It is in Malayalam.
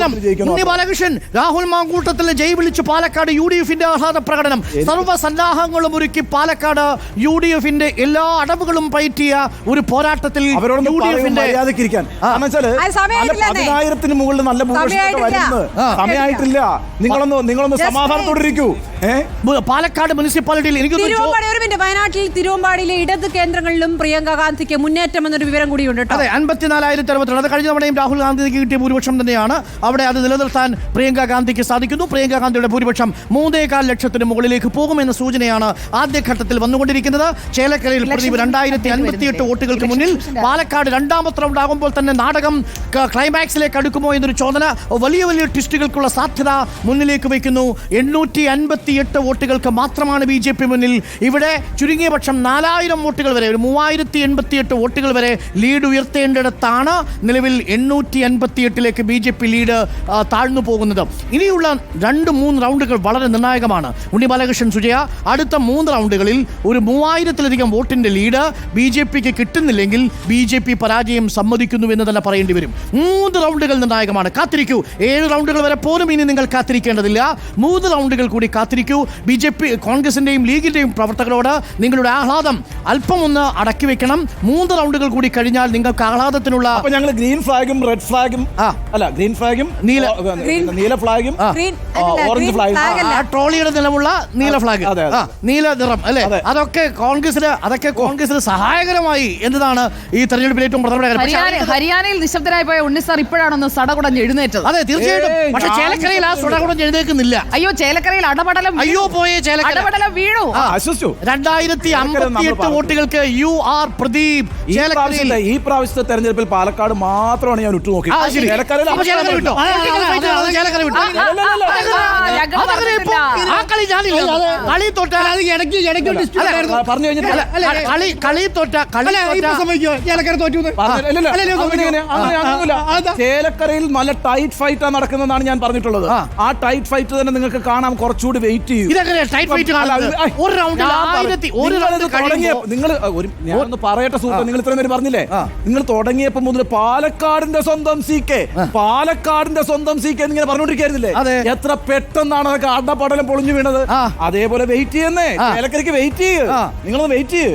പ്രകടനം. ഉണ്ണി ബാലകൃഷ്ണൻ രാഹുൽ മാങ്കൂട്ടത്തിൽ ജയ് വിളിച്ച് പാലക്കാട് യു ഡി എഫിന്റെ ആഹ്ലാദ പ്രകടനം. സർവസന്നാഹങ്ങളും ഒരുക്കി പാലക്കാട് യു ഡി എഫിന്റെ എല്ലാ അടവുകളും പയറ്റിയ ഒരു പോരാട്ടത്തിൽ യു ഡി എഫിന്റെ. പതിനായിരത്തിന് മുകളിൽ നല്ല സമയമായിട്ടില്ല. നിങ്ങളൊന്ന് നിങ്ങളൊന്ന് സമാധാനത്തോടെ ഇരിക്കൂ. പാലക്കാട് മുനിസിപ്പാലിറ്റിയിൽ എനിക്ക് വയനാട്ടിൽ തിരുവമ്പാടിയിലെ ഇടത് കേന്ദ്രങ്ങളിലും പ്രിയങ്ക ഗാന്ധിക്ക് മുന്നേറ്റം എന്നൊരു വിവരം കൂടിയുണ്ട് അതെ അൻപത്തിനാലായിരത്തി അറുപത്തിരണ്ട് അത് കഴിഞ്ഞ തവണയും രാഹുൽ ഗാന്ധിക്ക് കിട്ടിയ ഭൂരിപക്ഷം തന്നെയാണ്. അവിടെ അത് നിലനിർത്താൻ പ്രിയങ്ക ഗാന്ധിക്ക് സാധിക്കുന്നു. പ്രിയങ്ക ഗാന്ധിയുടെ ഭൂരിപക്ഷം മൂന്നേകാൽ ലക്ഷത്തിന് മുകളിലേക്ക് പോകുമെന്ന സൂചനയാണ് ആദ്യഘട്ടത്തിൽ വന്നുകൊണ്ടിരിക്കുന്നത്. ചേലക്കരയിൽ പ്രദീപ് രണ്ടായിരത്തി അൻപത്തിയെട്ട് വോട്ടുകൾക്ക് മുന്നിൽ പാലക്കാട് രണ്ടാമത്തെ റൗണ്ട് ആകുമ്പോൾ തന്നെ നാടകം ക്ലൈമാക്സിലേക്ക് അടുക്കുമോ എന്നൊരു ചോദന വലിയ വലിയ ട്വിസ്റ്റുകൾക്കുള്ള സാധ്യത മുന്നിലേക്ക് വയ്ക്കുന്നു. എണ്ണൂറ്റി അൻപത്തിയെട്ട് വോട്ടുകൾക്ക് മാത്രമാണ് ബി ജെ പി മുന്നിൽ. ഇവിടെ ചുരുങ്ങിയ പക്ഷം നാലായിരം വോട്ടുകൾ വരെ ഒരു മൂവായിരത്തി എൺപത്തിയെട്ട് വോട്ടുകൾ വരെ ലീഡ് ഉയർത്തേണ്ടിടത്താണ് നിലവിൽ എണ്ണൂറ്റി അൻപത്തിയെട്ടിലേക്ക് ബി ജെ പി ലീഡ് താഴ്ന്നു പോകുന്നത്. ഇനിയുള്ള രണ്ട് മൂന്ന് റൗണ്ടുകൾ വളരെ നിർണായകമാണ്. ഉണ്ണി ബാലകൃഷ്ണൻ സുജയ അടുത്ത മൂന്ന് റൗണ്ടുകളിൽ ഒരു മൂവായിരത്തിലധികം വോട്ടിന്റെ ലീഡ് ബി ജെ പിക്ക് കിട്ടുന്നില്ലെങ്കിൽ ബി ജെ പി പരാജയം സമ്മതിക്കുന്നു എന്ന് തന്നെ പറയേണ്ടി വരും. മൂന്ന് റൗണ്ടുകൾ നിർണായകമാണ്. കാത്തിരിക്കൂ. ഏഴ് റൗണ്ടുകൾ വരെ പോലും ഇനി നിങ്ങൾ കാത്തിരിക്കേണ്ടതില്ല. മൂന്ന് റൗണ്ടുകൾ കൂടി കാത്തിരിക്കൂ. ബി ജെ പി കോൺഗ്രസിന്റെയും ലീഗിന്റെയും പ്രവർത്തകരോട് നിങ്ങളുടെ ആഹ്ലാദം അല്പം ഒന്ന് അടക്കി വെക്കണം. മൂന്ന് റൗണ്ടുകൾ കൂടി കഴിഞ്ഞാൽ നിങ്ങൾക്ക് ആഹ്ലാദത്തിനുള്ള ഞങ്ങൾ ഗ്രീൻ ഫ്ലാഗും റെഡ് ഫ്ലാഗും ആ. അല്ല ഗ്രീൻ ഫ്ലാഗും നീല. നീല ഫ്ലാഗും ഓറഞ്ച്. ആ ട്രോളിയുടെ നിലമുള്ള നീല ഫ്ലാഗ്. നീല നിറം അല്ലേ? അതൊക്കെ കോൺഗ്രസിന് അതൊക്കെ കോൺഗ്രസിന് സഹായകരമായി എന്നതാണ് ഈ തെരഞ്ഞെടുപ്പിൽ ഏറ്റവും പ്രധാനപ്പെട്ട ഹരിയാനയിൽ നിശബ്ദരായി പോയ ഉണ്ണി സാർ ഇപ്പോഴാണൊന്ന് സടകുടഞ്ഞ് എഴുന്നേറ്റത്. അതെ തീർച്ചയായിട്ടും. പക്ഷേ പക്ഷെ ചേലക്കരയിൽ ആ സടകുടഞ്ഞ് എഴുന്നേക്കുന്നില്ല അയ്യോ ചേലക്കരയിൽ അടപടലം വീണു. അയ്യോ പോയേ അടപടലം വീണു ആ. ആശ്വസിച്ചു രണ്ടായിരത്തി അമ്പത്തിയെട്ട് വോട്ടുകൾക്ക് യു ആർ പ്രദീപ് ഈ പ്രാവശ്യത്തെ തെരഞ്ഞെടുപ്പിൽ പാലക്കാട് മാത്രമാണ് ഞാൻ ഉറ്റുനോക്കി ചേലക്കര വിട്ടോ? ചേലക്കര വിട്ടോ? കളി ഇടയ്ക്ക് ഇടയ്ക്ക് പറഞ്ഞു കളി കളി കളി. ചേലക്കരയിൽ നല്ല ടൈറ്റ് ഫൈറ്റ് നടക്കുന്നതാണ് ഞാൻ പറഞ്ഞിട്ടുള്ളത്. ആ. ടൈറ്റ് ഫൈറ്റ് തന്നെ നിങ്ങൾക്ക് കാണാം കുറച്ചുകൂടി വെയിറ്റ് ചെയ്യും. ഇതെങ്ങനെ ടൈറ്റ് ഫൈറ്റ് അല്ല, കാണുന്നത് അത് ഐ, ഒരു റൗണ്ടിൽ ആയിരത്തി ഒരു റൗണ്ട് തുടങ്ങിയ നിങ്ങൾ ഞാനൊന്ന് പറയട്ടെ സുഹൃത്ത് നിങ്ങൾ ഇത്രയും പേര് പറഞ്ഞില്ലേ? നിങ്ങൾ തുടങ്ങിയപ്പോ മുതൽ പാലക്കാടിന്റെ സ്വന്തം സി കെ പാലക്കാടിന്റെ സ്വന്തം സി കെ എന്നിങ്ങനെ പറഞ്ഞോണ്ടിരിക്കായിരുന്നില്ലേ അതെ. എത്ര പെട്ടെന്നാണ് അതൊക്കെ അടപടലം പൊളിഞ്ഞു വീണത്. ആ. അതേപോലെ വെയിറ്റ് ചെയ്യുന്നേ ആ. വെയിറ്റ് ചെയ്യ്. നിങ്ങളൊന്ന് വെയിറ്റ് ചെയ്യ്